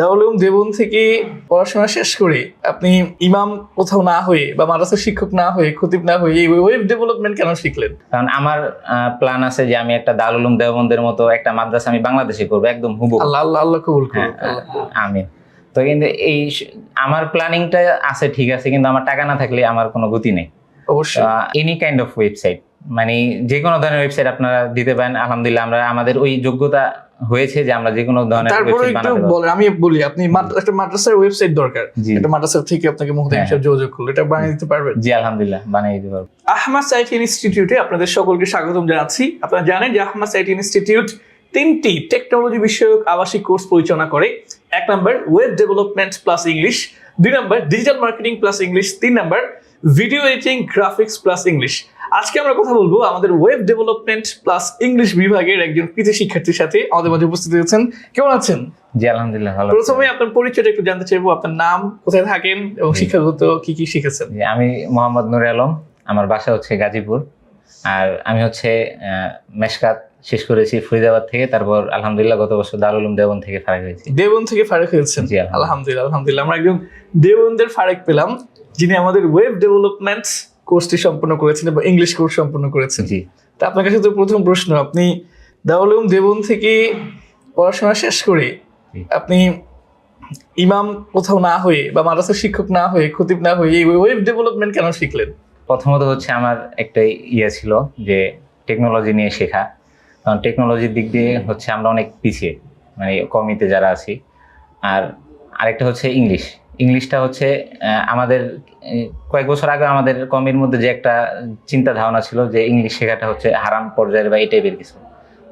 দাউলুম দেবন থেকে পড়াশোনা শেষ করে আপনি ইমাম কোথাও না হয়ে বা মাদ্রাসার শিক্ষক না হয়ে খতিব না হয়ে ওয়েব ডেভেলপমেন্ট কেন শিখলেন? কারণ আমার প্ল্যান আছে যে আমি একটা দারুল উলুম দেওবন্দের মতো একটা মাদ্রাসা আমি বাংলাদেশে করব একদম হুবু আল্লাহ আল্লাহ আল্লাহ কবুল হ্যাঁ করুন আল্লাহ। আমি তো কিন্তু এই আমার প্ল্যানিংটা আছে ঠিক আছে কিন্তু আমার টাকা না থাকলে আমার কোনো গতি নেই। অবশ্যই। এনি কাইন্ড অফ ওয়েবসাইট মানে যে কোনো ধরনের ওয়েবসাইট আপনারা দিতে পারেন আলহামদুলিল্লাহ আমরা আমাদের ওই যোগ্যতা হয়েছে যে আমরা যে কোনো ধরনের তারপরে একটু বলেন আমি বলি আপনি একটা মাদ্রাসার ওয়েবসাইট দরকার। একটা মাদ্রাসা থেকে আপনাকে মুহূর্তে হ্যাঁ। যোগাযোগ করল এটা বানিয়ে দিতে পারবেন। জি আলহামদুলিল্লাহ বানিয়ে দিতে পারব। আহমাদ সাইট ইনস্টিটিউটে আপনাদের সকলকে স্বাগতম জানাচ্ছি। আপনারা জানেন যে আহমাদ সাইট ইনস্টিটিউট তিনটি টেকনোলজি বিষয়ক আবাসিক কোর্স পরিচালনা করে। এক নম্বর ওয়েব ডেভেলপমেন্ট প্লাস ইংলিশ দুই নম্বর ডিজিটাল মার্কেটিং প্লাস ইংলিশ তিন নম্বর video editing graphics plus English আজকে আমরা কথা বলব আমাদের ওয়েব ডেভেলপমেন্ট প্লাস ইংলিশ বিভাগের একজন কৃষি শিক্ষার্থীর সাথে। আমাদের মাঝে উপস্থিত হয়েছেন কেমন আছেন? জি আলহামদুলিল্লাহ ভালো প্রথমে আপনার পরিচয়টা একটু জানতে চাইব। আপনার নাম কোথায় থাকেন এবং শিক্ষাগত কি কি শিখেছেন? আমি মোহাম্মদ নুর আলম। আমার বাসা হচ্ছে গাজীপুর। আর আমি হচ্ছে মেশকাত শেষ করেছি ফরিদাবাদ থেকে। তারপর আলহামদুলিল্লাহ গত বছর দারুল উলুম দেওবন্দ থেকে ফারাক হয়েছি। দেবন থেকে ফারেক হয়েছেন। জি, আলহামদুলিল্লাহ। আলহামদুলিল্লাহ আলহামদুলিল্লাহ আমরা একজন দেবনদের ফারেক পেলাম। যিনি আমাদের ওয়েব ডেভেলপমেন্ট কোর্সটি সম্পন্ন করেছেন এবং ইংলিশ কোর্স সম্পন্ন করেছেন। জি। তা আপনার কাছে তো প্রথম প্রশ্ন আপনি দাউলুম দেবন থেকে পড়াশোনা শেষ করে আপনি ইমাম কোথাও না হয়ে বা মাদ্রাসার শিক্ষক না হয়ে খতিব না হয়ে এই ওয়েব ডেভেলপমেন্ট কেন শিখলেন? প্রথমত হচ্ছে আমার একটা ইয়ে ছিল যে টেকনোলজি নিয়ে শেখা। কারণ টেকনোলজির দিক দিয়ে হচ্ছে আমরা অনেক পিছিয়ে মানে কমিতে যারা আছি। আর আরেকটা হচ্ছে ইংলিশ ইংলিশটা হচ্ছে আমাদের কয়েক বছর আগে আমাদের কমের মধ্যে যে একটা চিন্তা ধারণা ছিল যে ইংলিশ শেখাটা হচ্ছে হারাম পর্যায়ের বা এই টাইপের কিছু।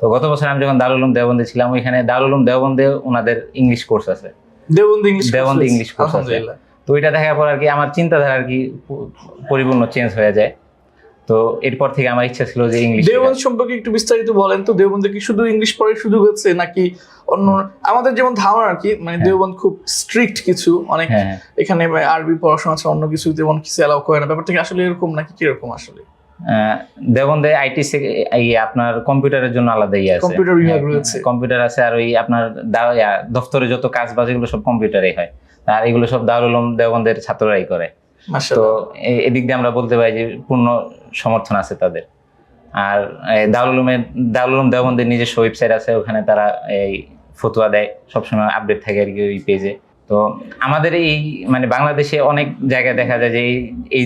তো গত বছর আমি যখন দারুলুম দেওবন্দে ছিলাম ওইখানে দারুলুম দেওবন্দে ওনাদের ইংলিশ কোর্স আছে। দেবন্দ ইংলিশ দেওবন্দে ইংলিশ কোর্স আছে। তো ওইটা দেখার পর আর কি আমার চিন্তাধারা আর কি পরিপূর্ণ চেঞ্জ হয়ে যায়। তো এরপর থেকে আমার ইচ্ছা ছিল যে ইংলিশ দেওবন্দ সম্পর্কে একটু বিস্তারিত বলেন তো দেওবন্দে কি শুধু ইংলিশ পড়ার সুযোগ হচ্ছে নাকি অন্য আমাদের যেমন ধারণা আর কি মানে হ্যাঁ। দেওবন্দ খুব স্ট্রিক্ট কিছু অনেক হ্যাঁ হ্যাঁ। এখানে আরবি পড়াশোনা আছে অন্য কিছু যেমন কিছু অ্যালাউ করে না। ব্যাপারটা কি আসলে এরকম নাকি কীরকম আসলে? দেওবন্দে আইটি আপনার কম্পিউটারের জন্য আলাদা ইয়ে আছে। কম্পিউটার বিভাগ রয়েছে। কম্পিউটার আছে আর ওই আপনার দফতরে যত কাজ বাজ এগুলো সব কম্পিউটারে হয়। আর এগুলো সব দারুল দেওবন্দের ছাত্ররাই করে। তো এদিক দিয়ে আমরা বলতে পারি যে পূর্ণ সমর্থন আছে তাদের। আর এই দাউলুম দেওবন্দের নিজস্ব ওয়েবসাইট আছে, ওখানে তারা এই ফতুয়া দেয়, সবসময় আপডেট থাকে আর কি ওই পেজে তো আমাদের এই মানে বাংলাদেশে অনেক জায়গায় দেখা যায় যে এই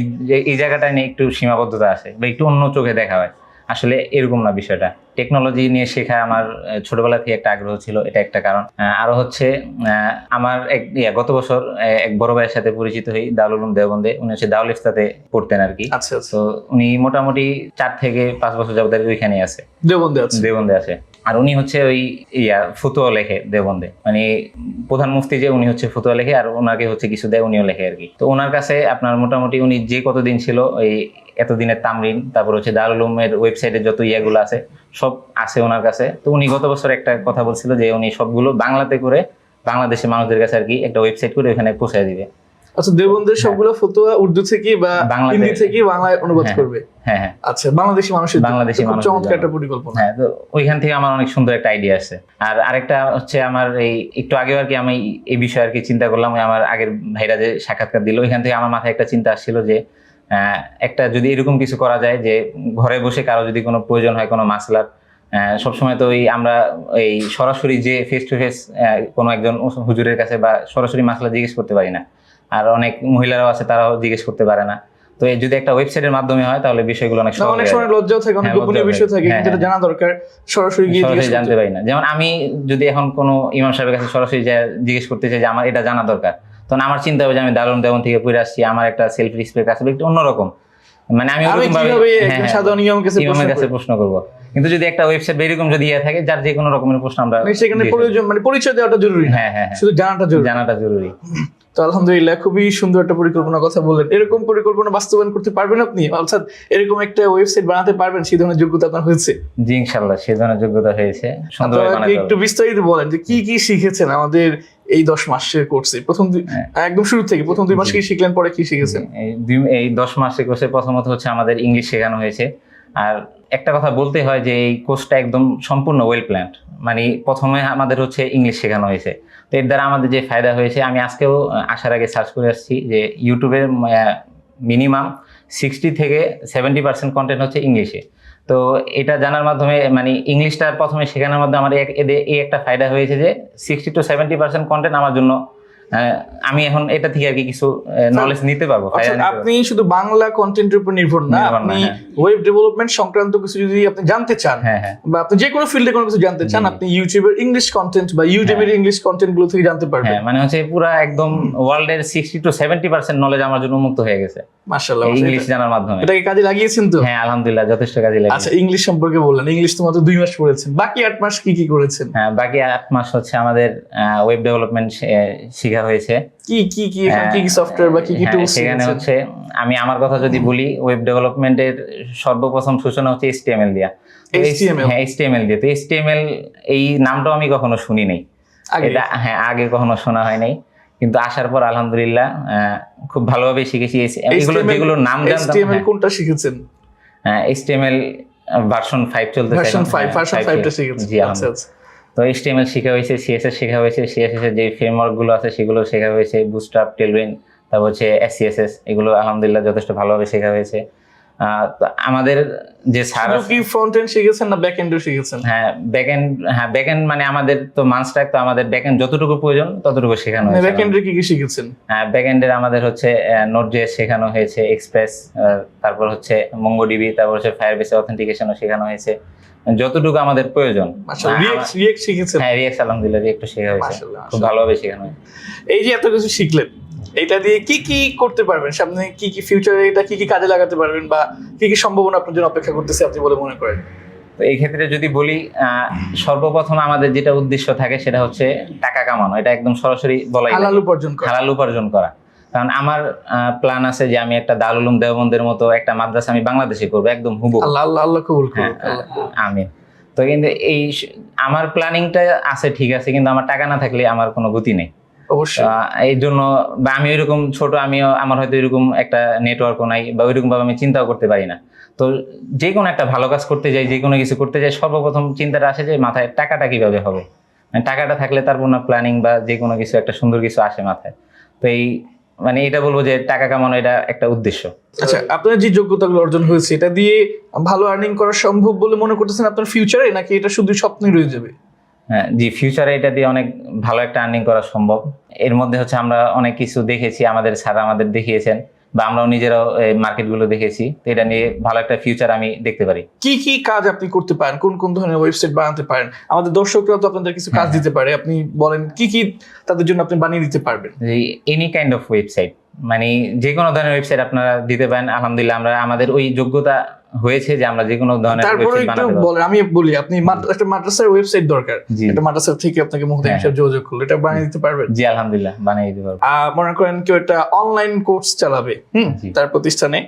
এই জায়গাটা নিয়ে একটু সীমাবদ্ধতা আছে বা একটু অন্য চোখে দেখা হয়। আসলে এরকম না বিষয়টা। টেকনোলজি নিয়ে শেখা আমার ছোটবেলা থেকে একটা আগ্রহ ছিল এটা একটা কারণ। আরও হচ্ছে আহ, আমার এক গত বছর এক বড় ভাইয়ের সাথে পরিচিত হই দাউল উলুম দেওবন্দে। উনি হচ্ছে দাউল ইফতাতে পড়তেন আর কি আচ্ছা আচ্ছা। তো উনি মোটামুটি চার থেকে পাঁচ বছর যাবত আর কি ওইখানে আছে। দেওবন্দে আছে। দেওবন্দে আছে। আর উনি হচ্ছে ওই ইয়া, ফতুয়া লেখে দেবন্দে মানে প্রধান মুফতি যে, উনি হচ্ছে ফতুয়া লেখে, আর ওনাকে হচ্ছে কিছু দেয়, উনিও লেখে আর কি। তো ওনার কাছে আপনার মোটামুটি উনি যে কতদিন ছিল ওই এতদিনের তামরিন, তারপর হচ্ছে দারুল উলুমের ওয়েবসাইটে যত ইয়াগুলো আছে, সব আছে ওনার কাছে। তো উনি গত বছর একটা কথা বলছিল যে, উনি সবগুলো বাংলাতে করে বাংলাদেশের মানুষদের কাছে আর কি একটা ওয়েবসাইট করে ওখানে পৌঁছে দিবে। আচ্ছা দেওবন্দের সবগুলো ফতোয়া উর্দু থেকে বা হিন্দি থেকে বাংলায় অনুবাদ হ্যাঁ। করবে? হ্যাঁ হ্যাঁ। আচ্ছা বাংলাদেশি মানুষের বাংলাদেশি তো চমৎকার একটা পরিকল্পনা। হ্যাঁ তো ওইখান থেকে আমার অনেক সুন্দর একটা আইডিয়া আছে। আর আরেকটা হচ্ছে আমার এই একটু আগে আর কি আমি এই বিষয়ে আর কি চিন্তা করলাম আমার আগের ভাইরা যে সাক্ষাৎকার দিল ওইখান থেকে আমার মাথায় একটা চিন্তা আসছিল যে আহ, একটা যদি এরকম কিছু করা যায় যে ঘরে বসে কারও যদি কোনো প্রয়োজন হয় কোনো মাসলার আহ, সবসময় তো ওই আমরা এই সরাসরি যে ফেস টু ফেস কোনো একজন হুজুরের কাছে বা সরাসরি মাসলা জিজ্ঞেস করতে পারি না। আর অনেক মহিলারাও আছে তারাও জিজ্ঞেস করতে পারে না। তো এই যদি একটা ওয়েবসাইটের মাধ্যমে হয় তাহলে বিষয়গুলো অনেক সহজ অনেক সময়। লজ্জাও থাকে অনেক হ্যাঁ, গোপনীয় বিষয় থাকে। হ্যাঁ, যেটা জানা দরকার সরাসরি গিয়ে জিজ্ঞেস জানতে পারি না। যেমন আমি যদি এখন কোনো ইমাম সাহেবের কাছে সরাসরি জিজ্ঞেস করতে চাই যে আমার এটা জানা দরকার তখন আমার চিন্তা হবে যে আমি দারুণ দেওয়ান থেকে পড়ে আসছি আমার একটা সেলফ রেসপেক্ট আছে একটু অন্যরকম। মানে আমি ওরকম ভাবে হ্যাঁ, একজন হ্যাঁ, সাধারণ ইমামের কাছে প্রশ্ন কাছে করব? প্রশ্ন করব। কিন্তু যদি একটা ওয়েবসাইট এরকম যদি ইয়ে থাকে যার যে কোনো রকমের প্রশ্ন আমরা মানে সেখানে মানে পরিচয় দেওয়াটা জরুরি হ্যাঁ হ্যাঁ হ্যাঁ। শুধু জানাটা জরুরি। জানাটা জরুরি। তো আলহামদুলিল্লাহ খুবই সুন্দর একটা পরিকল্পনার কথা বললেন। এরকম পরিকল্পনা বাস্তবায়ন করতে পারবেন আপনি? অর্থাৎ এরকম একটা ওয়েবসাইট বানাতে পারবেন সেই ধরনের যোগ্যতা আপনার হয়েছে? জি ইনশাল্লাহ সে ধরনের যোগ্যতা হয়েছে। একটু বিস্তারিত বলেন যে কি কি শিখেছেন আমাদের এই দশ মাসের কোর্সে প্রথম হ্যাঁ। একদম শুরু থেকে প্রথম দুই মাস কি শিখলেন পরে কি শিখেছেন? এই এই দশ মাসের কোর্সে প্রথমত হচ্ছে আমাদের ইংলিশ শেখানো হয়েছে। আর একটা কথা বলতে হয় যে এই কোর্সটা একদম সম্পূর্ণ ওয়েল প্ল্যান্ড মানে প্রথমে আমাদের হচ্ছে ইংলিশ শেখানো হয়েছে। তো এর দ্বারা আমাদের যে ফায়দা হয়েছে, আমি আজকেও আসার আগে সার্চ করে আসছি যে ইউটিউবের মিনিমাম সিক্সটি থেকে সেভেন্টি পার্সেন্ট কন্টেন্ট হচ্ছে ইংলিশে তো এটা জানার মাধ্যমে মানে ইংলিশটা প্রথমে শেখানোর মাধ্যমে আমার এই একটা ফায়দা হয়েছে যে sixty to seventy percent content আমার জন্য আমি এখন এটা থেকে আর কি কিছু নলেজ নিতে পারব ফায়দা অর্থাৎ নিতে পারব। আপনি শুধু বাংলা কন্টেন্টের উপর নির্ভর না আপনি হ্যাঁ। ওয়েব ডেভেলপমেন্ট সংক্রান্ত কিছু যদি আপনি জানতে চান হ্যাঁ হ্যাঁ। বা আপনি যে কোনো ফিল্ডে কোনো কিছু জানতে চান আপনি ইউটিউবের ইংলিশ কন্টেন্ট বা ইউটিউবের ইংলিশ কন্টেন্টগুলো থেকে জানতে পারবেন। হ্যাঁ মানে হচ্ছে পুরা একদম ওয়ার্ল্ডের sixty to seventy percent knowledge আমার জন্য উন্মুক্ত হয়ে গেছে। মাশাআল্লাহ ইংলিশ জানার মাধ্যমে। এটাকে কাজে লাগিয়েছেন তো? হ্যাঁ আলহামদুলিল্লাহ যথেষ্ট কাজে লাগে আচ্ছা ইংলিশ সম্পর্কে বললেন। ইংলিশ তো মাত্র দুই মাস পড়েছেন। বাকি আট মাস কি কি করেছেন? হ্যাঁ বাকি আট মাস হচ্ছে আমাদের ওয়েব ডেভেলপমেন্ট শেখা হয়েছে। কি কি কি কি কি সফটওয়্যার বা কি কি হ্যাঁ, টুলস সেখানে হচ্ছে আমি আমার কথা যদি বলি ওয়েব ডেভেলপমেন্টের সর্বপ্রথম সূচনা হচ্ছে এইচটিএমএল দিয়া। তো এই- HTML? হ্যাঁ এইচটিএমএল দিয়ে। তো এইচটিএমএল এই নামটাও আমি কখনো শুনি নাই। আগে? এটা হ্যাঁ আগে কখনো শোনা হয় নাই। কিন্তু আসার পর আলহামদুলিল্লাহ খুব ভালোভাবে শিখেছি। এগুলো যেগুলো নাম জানতাম HTML কোনটা শিখেছেন? হ্যাঁ এইচটিএমএল ভার্সন ফাইভ চলতেছে ভার্সন এখন। 5 হ্যাঁ, ভার্সন 5 5টা চলছে। শিখেছেন। জি আচ্ছা। তো এইচটিএমএল শেখা হয়েছে সিএসএস শেখা হয়েছে সিএসএস এর যে ফ্রেমওয়ার্কগুলো আছে সেগুলো শেখা হয়েছে বুস্টআপ টেলউইন তারপর হচ্ছে এসসিএসএস এগুলো আলহামদুলিল্লাহ যথেষ্ট ভালোভাবে শেখা হয়েছে। আমাদের যে স্যার শুধু কি ফ্রন্ট এন্ড শিখেছেন না ব্যাক এন্ডও শিখেছেন? হ্যাঁ হ্যাঁ মানে আমাদের তো মানস্ট্রাক তো আমাদের ব্যাকএন্ড যতটুকু প্রয়োজন ততটুকু শেখানো হয়েছে ব্যাক এন্ডে কি কি শিখেছেন? হ্যাঁ ব্যাকএন্ডের আমাদের হচ্ছে নোট জেএস শেখানো হয়েছে এক্সপ্রেস তারপর হচ্ছে মঙ্গোডিবি তারপর হচ্ছে ফায়ারবেসে অথেন্টিকেশনও শেখানো হয়েছে। যতটুকু আমাদের প্রয়োজন। হ্যাঁ রিয়েক্স আলহামদুলিল্লাহ একটু শেখা হয়েছে। খুব ভালোভাবে শেখানো এই যে এত কিছু শিখলেন এটা দিয়ে কি কি করতে পারবেন? সামনে কি কি ফিউচারে এটা কি কি কাজে লাগাতে পারবেন বা কি কি সম্ভাবনা আপনার জন্য অপেক্ষা করতেছে আপনি বলে মনে করেন? তো এই ক্ষেত্রে যদি বলি আহ, সর্বপ্রথম আমাদের যেটা উদ্দেশ্য থাকে সেটা হচ্ছে টাকা কামানো। এটা একদম সরাসরি বলাই হালাল উপার্জন করা। হালাল উপার্জন করা। কারণ আমার প্ল্যান আছে যে আমি একটা দারুল উলুম দেওবন্দের মতো একটা মাদ্রাসা আমি বাংলাদেশে করব একদম হুবু আল্লাহ আল্লাহ আল্লাহ কবুল হ্যাঁ করুন আল্লাহ। আমি তো কিন্তু এই আমার প্ল্যানিংটা আছে ঠিক আছে কিন্তু আমার টাকা না থাকলে আমার কোনো গতি নেই। অবশ্যই। এই জন্য বা আমি ওইরকম ছোট আমিও আমার হয়তো এরকম একটা নেটওয়ার্কও নাই বা ওইরকম ভাবে আমি চিন্তাও করতে পারি না। তো যে কোনো একটা ভালো কাজ করতে যাই যে কোনো কিছু করতে যাই সর্বপ্রথম চিন্তাটা আসে যে মাথায় টাকাটা কীভাবে হবে? মানে টাকাটা থাকলে তারপর না প্ল্যানিং বা যে কোনো কিছু একটা সুন্দর কিছু আসে মাথায়। তো এই মানে এটা বলব যে টাকা কামানো এটা একটা উদ্দেশ্য। আচ্ছা আপনার যে যোগ্যতাগুলো অর্জন হয়েছে এটা দিয়ে ভালো আর্নিং করা সম্ভব বলে মনে করতেছেন আপনার ফিউচারে নাকি এটা শুধু স্বপ্নই রয়ে যাবে? হ্যাঁ জি ফিউচারে এটা দিয়ে অনেক ভালো একটা আর্নিং করা সম্ভব। এর মধ্যে হচ্ছে আমরা অনেক কিছু দেখেছি আমাদের স্যার আমাদের দেখিয়েছেন। বা আমরাও নিজেরাও মার্কেটগুলো দেখেছি তো এটা নিয়ে ভালো একটা ফিউচার আমি দেখতে পারি। কি কি কাজ আপনি করতে পারেন? কোন কোন ধরনের ওয়েবসাইট বানাতে পারেন? আমাদের দর্শকরা তো আপনাদের কিছু কাজ হ্যাঁ। দিতে পারে। আপনি বলেন কি কি তাদের জন্য আপনি বানিয়ে দিতে পারবেন? এনি কাইন্ড অফ ওয়েবসাইট মানে যে কোনো ধরনের ওয়েবসাইট আপনারা দিতে পারেন আলহামদুলিল্লাহ আমরা আমাদের ওই যোগ্যতা হয়েছে যে আমরা যে কোনো ধরনের তারপরে একটু বলেন আমি বলি আপনি একটা মাদ্রাসার ওয়েবসাইট দরকার। একটা মাদ্রাসা থেকে আপনাকে মুহূর্তে হ্যাঁ। হিসাব যোগাযোগ করল এটা বানিয়ে দিতে পারবেন। জি আলহামদুলিল্লাহ বানিয়ে দিতে পারব। মনে করেন কেউ একটা অনলাইন কোর্স চালাবে হুম? তার প্রতিষ্ঠানে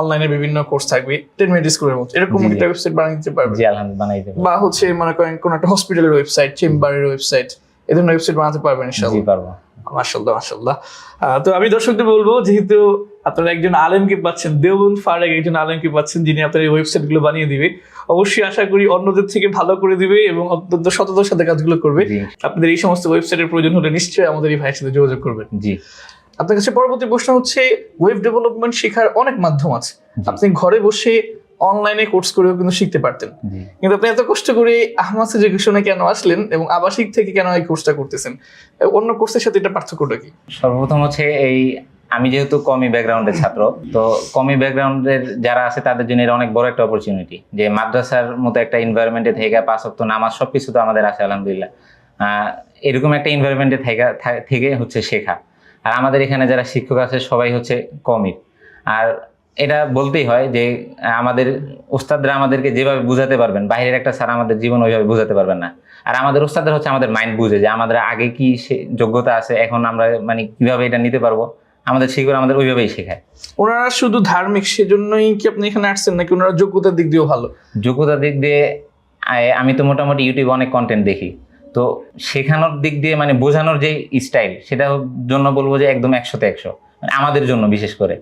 অনলাইনে বিভিন্ন কোর্স থাকবে টেন মিনিট স্কুলের মতো এরকম। একটা ওয়েবসাইট বানিয়ে দিতে পারবে জি আলহামদুলিল্লাহ বানিয়ে দিতে বা হচ্ছে মনে করেন কোন একটা হসপিটালের ওয়েবসাইট চেম্বারের ওয়েবসাইট এই ধরনের ওয়েবসাইট বানাতে পারবেন ইনশাআল্লাহ। জি পারব। মাশাল্লাহ আহ, তো আমি দর্শকদের বলব যেহেতু আপনারা একজন আলেমকে পাচ্ছেন দেওবন্দ ফারাক একজন আলেমকে পাচ্ছেন যিনি আপনার এই ওয়েবসাইটগুলো বানিয়ে দিবে অবশ্যই আশা করি অন্যদের থেকে ভালো করে দিবে এবং অত্যন্ত সততার সাথে কাজগুলো করবে। আপনাদের এই সমস্ত ওয়েবসাইটের প্রয়োজন হলে নিশ্চয়ই আমাদের এই ভাইয়ের সাথে যোগাযোগ করবেন। জি। আপনার কাছে পরবর্তী প্রশ্ন হচ্ছে ওয়েব ডেভেলপমেন্ট শেখার অনেক মাধ্যম আছে। আপনি ঘরে বসে অনলাইনে কোর্স করেও কিন্তু শিখতে পারতেন। কিন্তু আপনি এত কষ্ট করে আহমাদ এডুকেশনে কেন আসলেন এবং আবাসিক থেকে কেন এই কোর্সটা করতেছেন? অন্য কোর্সের সাথে এটা পার্থক্যটা কি? সর্বপ্রথম হচ্ছে এই আমি যেহেতু কমি ব্যাকগ্রাউন্ডের ছাত্র তো কমি ব্যাকগ্রাউন্ডের যারা আছে তাদের জন্য এটা অনেক বড় একটা অপরচুনিটি যে মাদ্রাসার মতো একটা এনভায়রনমেন্টে থেকে পাঁচ অক্ট নামাজ সব কিছু তো আমাদের আছে আলহামদুলিল্লাহ। আহ, এরকম একটা এনভায়রনমেন্টে থেকে হচ্ছে শেখা। আর আমাদের এখানে যারা শিক্ষক আছে সবাই হচ্ছে কমির আর এটা বলতেই হয় যে আমাদের ওস্তাদরা আমাদেরকে যেভাবে বুঝাতে পারবেন বাইরের একটা স্যার আমাদের জীবন ওইভাবে বুঝাতে পারবেন না। আর আমাদের ওস্তাদরা হচ্ছে আমাদের মাইন্ড বুঝে যে আমাদের আগে কি সে- যোগ্যতা আছে এখন আমরা মানে কীভাবে এটা নিতে পারব? আমাদের শিক্ষক আমাদের ওইভাবেই শেখায়। ওনারা শুধু ধার্মিক সেজন্যই কি আপনি এখানে আসছেন নাকি ওনারা যোগ্যতার দিক দিয়েও ভালো? যোগ্যতার দিক দিয়ে আমি তো মোটামুটি ইউটিউবে অনেক কন্টেন্ট দেখি। তো শেখানোর দিক দিয়ে মানে বোঝানোর যে স্টাইল সেটার জন্য বলব যে একদম একশোতে একশো। মানে আমাদের জন্য বিশেষ করে।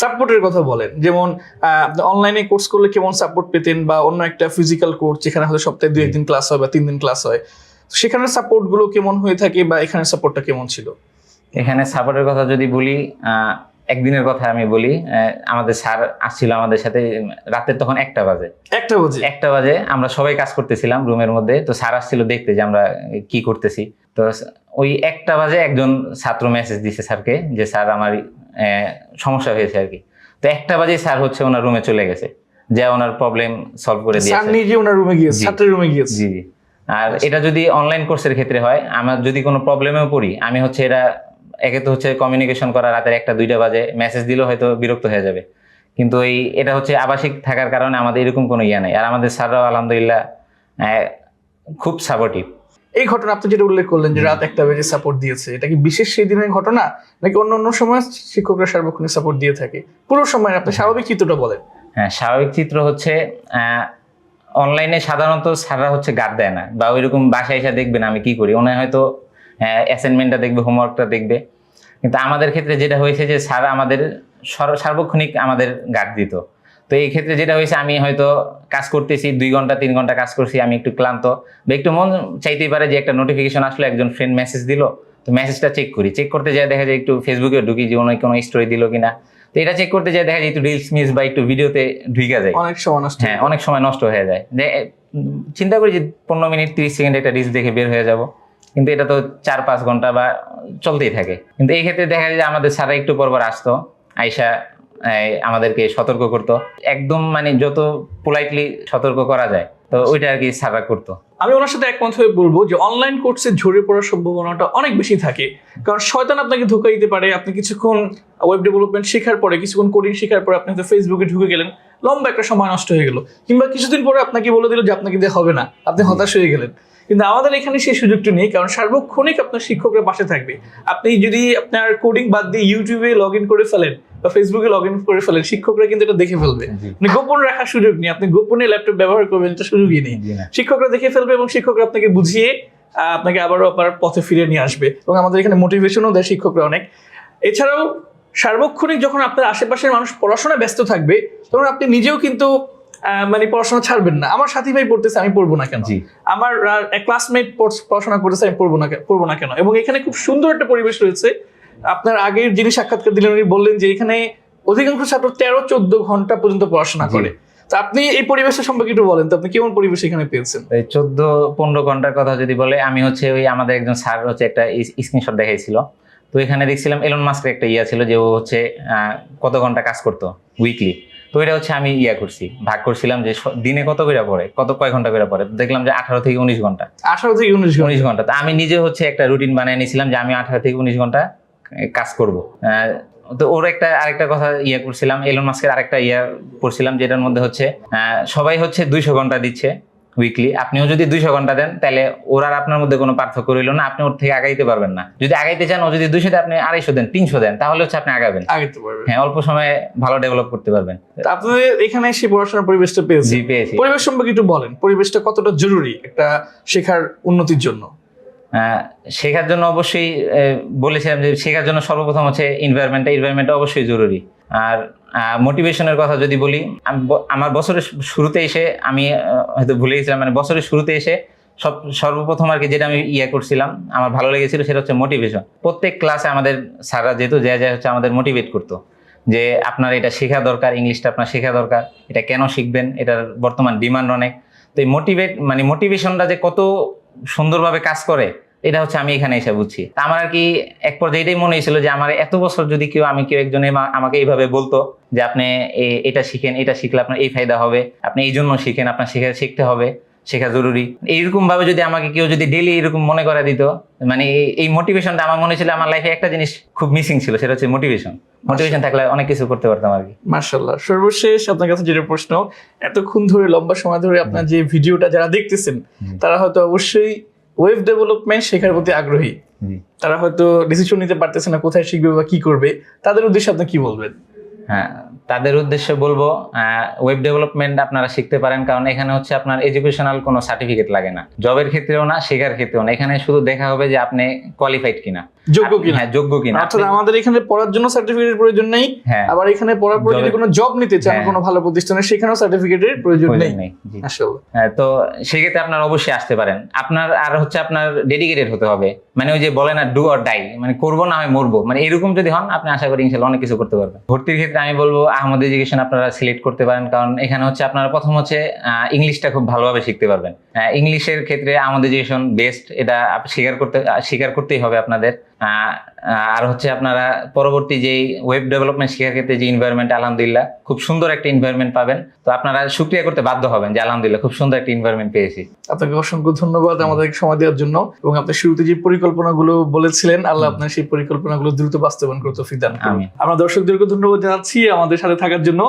সাপোর্টের কথা বলেন যেমন অনলাইনে কোর্স করলে কেমন সাপোর্ট পেতেন বা অন্য একটা ফিজিক্যাল কোর্স যেখানে হয়তো সপ্তাহে দুই একদিন ক্লাস হয় বা তিন দিন ক্লাস হয় সেখানের সাপোর্টগুলো কেমন হয়ে থাকে বা এখানের সাপোর্টটা কেমন ছিল? এখানে সাপোর্টের কথা যদি বলি একদিনের কথা আমি বলি আমাদের স্যার আসছিল আমাদের সাথে রাতের তখন একটা বাজে। একটা বাজে? একটা বাজে আমরা সবাই কাজ করতেছিলাম রুমের মধ্যে তো স্যার আসছিল দেখতে যে আমরা কি করতেছি। তো ওই একটা বাজে একজন ছাত্র মেসেজ দিছে স্যারকে যে স্যার আমার সমস্যা হয়েছে আর কি তো একটা বাজে স্যার হচ্ছে ওনার রুমে চলে গেছে যে ওনার প্রবলেম সলভ করে দিয়েছে। স্যার নিজে ওনার রুমে গিয়েছে ছাত্রের রুমে গিয়েছে। জি জি। আর এটা যদি অনলাইন কোর্সের ক্ষেত্রে হয় আমার যদি কোনো প্রবলেমেও পড়ি আমি হচ্ছে এটা একে তো হচ্ছে কমিউনিকেশন করা রাতের একটা দুইটা বাজে মেসেজ দিলেও হয়তো বিরক্ত হয়ে যাবে। কিন্তু এই এটা হচ্ছে আবাসিক থাকার কারণে আমাদের এরকম কোনো ইয়ে নেই। আর আমাদের স্যাররাও আলহামদুলিল্লাহ খুব সাপোর্টিভ এই ঘটনা আপনি যেটা উল্লেখ করলেন যে রাত একটা বেজে সাপোর্ট দিয়েছে এটা কি বিশেষ সেই দিনের ঘটনা? নাকি অন্য অন্য সময় শিক্ষকরা সার্বক্ষণিক সাপোর্ট দিয়ে থাকে? পুরো সময় আপনি স্বাভাবিক চিত্রটা বলেন। হ্যাঁ স্বাভাবিক চিত্র হচ্ছে অনলাইনে সাধারণত স্যাররা হচ্ছে গার্ড দেয় না বা ওইরকম বাসায় এসে দেখবেন আমি কি করি। ওনার হয়তো অ্যাসাইনমেন্টটা দেখবে হোমওয়ার্কটা দেখবে। কিন্তু আমাদের ক্ষেত্রে যেটা হয়েছে যে স্যার আমাদের সর- সার্বক্ষণিক আমাদের গার্ড দিত। তো এই ক্ষেত্রে যেটা হয়েছে আমি হয়তো কাজ করতেছি দুই ঘণ্টা তিন ঘণ্টা কাজ করছি আমি একটু ক্লান্ত। বা একটু মন চাইতেই পারে যে একটা নোটিফিকেশন আসলো একজন ফ্রেন্ড মেসেজ দিল তো মেসেজটা চেক করি। চেক করতে যায় দেখা যায় একটু ফেসবুকে ঢুকি যে অনেক কোনো স্টোরি দিল কিনা। তো এটা চেক করতে যায় দেখা যায় একটু রিলস মিস বা একটু ভিডিওতে ঢুকে যায়। অনেক সময় নষ্ট হ্যাঁ অনেক সময় নষ্ট হয়ে যায়। যে চিন্তা করি যে পনেরো মিনিট তিরিশ সেকেন্ড একটা রিলস দেখে বের হয়ে যাব। কিন্তু এটা তো চার পাঁচ ঘণ্টা বা চলতেই থাকে। কিন্তু এই ক্ষেত্রে দেখা যায় যে আমাদের সারা একটু পর পর আসতো আইসা আমাদেরকে সতর্ক করতো। একদম মানে যত পোলাইটলি সতর্ক করা যায়, তো ওইটা আর কি স্যাররা করতো। আমি ওনার সাথে একমত হয়ে বলব যে অনলাইন কোর্সে ঝরে পড়ার সম্ভাবনাটা অনেক বেশি থাকে। কারণ শয়তান আপনাকে ধোকা দিতে পারে, আপনি কিছুক্ষণ ওয়েব ডেভেলপমেন্ট শেখার পরে, কিছুক্ষণ কোডিং শেখার পরে আপনি হয়তো ফেসবুকে ঢুকে গেলেন, লম্বা একটা সময় নষ্ট হয়ে গেল। কিংবা কিছুদিন পরে আপনাকে বলে দিল যে আপনাকে দিয়ে হবে না, আপনি হতাশ হয়ে গেলেন। কিন্তু আমাদের এখানে সেই সুযোগটা নেই কারণ সার্বক্ষণিক আপনার শিক্ষকরা পাশে থাকবে। আপনি যদি আপনার কোডিং বাদ দিয়ে ইউটিউবে লগ ইন করে ফেলেন বা ফেসবুকে লগ ইন করে ফেলেন শিক্ষকরা কিন্তু এটা দেখে ফেলবে। মানে গোপন রাখার সুযোগ নেই আপনি গোপনে ল্যাপটপ ব্যবহার করবেন এটা সুযোগই নেই। শিক্ষকরা দেখে ফেলবে এবং শিক্ষকরা আপনাকে বুঝিয়ে আপনাকে আবারও আপনার পথে ফিরে নিয়ে আসবে। এবং আমাদের এখানে মোটিভেশনও দেয় শিক্ষকরা অনেক। এছাড়াও সার্বক্ষণিক যখন আপনার আশেপাশের মানুষ পড়াশোনা ব্যস্ত থাকবে তখন আপনি নিজেও কিন্তু মানে পড়াশোনা ছাড়বেন না। আমার সাথী ভাই পড়তেছে আমি পড়ব না কেন? আমার ক্লাসমেট পড়াশোনা করতেছে আমি পড়ব না পড়ব না কেন? এবং এখানে খুব সুন্দর একটা পরিবেশ রয়েছে। আপনার আগের যিনি সাক্ষাৎকার দিলেন উনি বললেন যে এখানে অধিকাংশ ছাত্র তেরো চোদ্দ ঘণ্টা পর্যন্ত পড়াশোনা করে। তো আপনি এই পরিবেশের সম্পর্কে একটু বলেন তো আপনি কেমন পরিবেশ এখানে পেয়েছেন? এই চোদ্দ পনেরো ঘণ্টার কথা যদি বলে আমি হচ্ছে ওই আমাদের একজন স্যার হচ্ছে একটা স্ক্রিনশট দেখাইছিল। তো এখানে দেখছিলাম এলন মাস্কের একটা ইয়া ছিল যে ও হচ্ছে কত ঘণ্টা কাজ করতো উইকলি তো এটা হচ্ছে আমি ইয়া করছি ভাগ করছিলাম যে দিনে কত করে পড়ে কত কয় ঘণ্টা করে পড়ে? তো দেখলাম যে আঠারো থেকে উনিশ ঘণ্টা। আঠারো থেকে উনিশ উনিশ ঘণ্টা। তো আমি নিজে হচ্ছে একটা রুটিন বানিয়ে নিয়েছিলাম যে আমি আঠারো থেকে উনিশ ঘণ্টা কাজ করব। তো ওর একটা আরেকটা কথা ইয়ে করছিলাম এলন মাস্কের আরেকটা ইয়া করছিলাম যেটার মধ্যে হচ্ছে সবাই হচ্ছে দুইশো ঘণ্টা দিচ্ছে। উইকলি আপনিও যদি দুইশো ঘণ্টা দেন তাহলে ওর আর আপনার মধ্যে কোনো পার্থক্য রইল না আপনি ওর থেকে আগাইতে পারবেন না। যদি আগাইতে চান ও যদি দুইশো দেয় আপনি আড়াইশো দেন তিনশো দেন তাহলে হচ্ছে আপনি আগাবেন। আগে তো পারবেন। হ্যাঁ অল্প সময়ে ভালো ডেভেলপ করতে পারবেন। তা আপনাদের এখানে এসে পড়াশোনার পরিবেশটা পেয়েছি পেয়েছি। পরিবেশ সম্পর্কে একটু বলেন পরিবেশটা কতটা জরুরি একটা শেখার উন্নতির জন্য? শেখার জন্য অবশ্যই বলেছিলাম যে শেখার জন্য সর্বপ্রথম হচ্ছে এনভায়রনমেন্টটা এনভায়রনমেন্টটা অবশ্যই জরুরি। আর মোটিভেশনের কথা যদি বলি, আমি আমার বছরের শুরুতে এসে আমি হয়তো ভুলে গেছিলাম মানে বছরের শুরুতে এসে সব সর্বপ্রথম আর কি যেটা আমি ইয়ে করছিলাম, আমার ভালো লেগেছিল সেটা হচ্ছে মোটিভেশন প্রত্যেক ক্লাসে আমাদের স্যাররা যেহেতু যা যা হচ্ছে আমাদের মোটিভেট করতো, যে আপনার এটা শেখা দরকার, ইংলিশটা আপনার শেখা দরকার, এটা কেন শিখবেন, এটার বর্তমান ডিমান্ড অনেক। তো এই মোটিভেট মানে মোটিভেশনটা যে কত সুন্দরভাবে কাজ করে এটা হচ্ছে আমি এখানে এসে বুঝছি। আমার আর কি এক পর্যায়ে এটাই মনে হয়েছিল যে আমার এত বছর যদি কেউ আমি কেউ একজনে আমাকে এইভাবে বলতো যে আপনি এটা শিখেন এটা শিখলে আপনার এই ফায়দা হবে আপনি এই জন্য শিখেন আপনার শিখে শিখতে হবে শেখা জরুরি। এইরকম ভাবে যদি আমাকে কেউ যদি ডেলি এরকম মনে করে দিত মানে এই- এই মোটিভেশনটা আমার মনে ছিল আমার লাইফে একটা জিনিস খুব মিসিং ছিল সেটা হচ্ছে মোটিভেশন মোটিভেশন থাকলে অনেক কিছু করতে পারতাম আর কি। মার্শাল্লাহ সর্বশেষ আপনার কাছে যেটা প্রশ্ন এতক্ষণ ধরে লম্বা সময় ধরে আপনার যে ভিডিওটা যারা দেখতেছেন তারা হয়তো অবশ্যই ওয়েব ডেভেলপমেন্ট শেখার প্রতি আগ্রহী। তারা হয়তো ডিসিশন নিতে পারতেছে না কোথায় শিখবে বা কি করবে। তাদের উদ্দেশ্যে আপনি কি বলবেন? হ্যাঁ তাদের উদ্দেশ্যে বলব ওয়েব ডেভেলপমেন্ট আপনারা শিখতে পারেন কারণ এখানে হচ্ছে আপনার এডুকেশনাল কোনো সার্টিফিকেট লাগে না। জবের ক্ষেত্রেও না শেখার ক্ষেত্রেও না। এখানে শুধু দেখা হবে যে আপনি কোয়ালিফাইড কিনা। যোগ্য কিনা? হ্যাঁ যোগ্য কিনা। অর্থাৎ আমাদের এখানে পড়ার জন্য সার্টিফিকেটের প্রয়োজন নেই হ্যাঁ। আবার এখানে পড়ার পর যদি কোনো জব নিতে চান হ্যাঁ। কোনো ভালো প্রতিষ্ঠানে সেখানেও সার্টিফিকেটের প্রয়োজন নেই। আসলে হ্যাঁ, তো সেক্ষেত্রে আপনার অবশ্যই আসতে পারেন। আপনার আর হচ্ছে আপনার ডেডিকেটেড হতে হবে। মানে ওই যে বলে না ডু অর ডাই মানে করব না হয় মরবো। মানে এরকম যদি হন আপনি আশা করি ইনশাল্লাহ অনেক কিছু করতে পারবেন। ভর্তির ক্ষেত্রে আমি বলব আহমদ এডুকেশন আপনারা সিলেক্ট করতে পারেন কারণ এখানে হচ্ছে আপনারা প্রথম হচ্ছে ইংলিশটা খুব ভালোভাবে শিখতে পারবেন। ইংলিশের ক্ষেত্রে আমাদের এডুকেশন বেস্ট এটা স্বীকার করতে স্বীকার করতেই হবে আপনাদের। আর হচ্ছে আপনারা পরবর্তী যে ওয়েব ডেভেলপমেন্ট শেখার ক্ষেত্রে যে ইনভায়রনমেন্ট আলহামদুলিল্লাহ খুব সুন্দর একটা ইনভায়রনমেন্ট পাবেন তো আপনারা সুক্রিয়া করতে বাধ্য হবেন যে আলহামদুলিল্লাহ খুব সুন্দর একটা ইনভায়রনমেন্ট পেয়েছি আপনাকে অসংখ্য ধন্যবাদ আমাদেরকে সময় দেওয়ার জন্য এবং আপনি শুরুতে যে পরিকল্পনাগুলো বলেছিলেন আল্লাহ আপনার সেই পরিকল্পনাগুলো দ্রুত বাস্তবায়ন করতে তৌফিক দান করুন। আমিন। আমরা দর্শকদেরকে ধন্যবাদ জানাচ্ছি আমাদের সাথে থাকার জন্য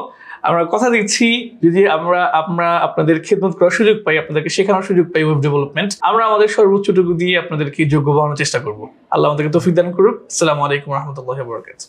আমরা কথা দিচ্ছি যদি আমরা আমরা আপনাদের খেদমত করার সুযোগ পাই, আপনাদেরকে শেখানোর সুযোগ পাই ওয়েব ডেভেলপমেন্ট আমরা আমাদের সর্বোচ্চটুকু দিয়ে আপনাদেরকে যোগ্য বানানোর চেষ্টা করব। আল্লাহ আমাদেরকে তৌফিক দান করুক। আসসালামু আলাইকুম রহমতুল্লাহ বরকাত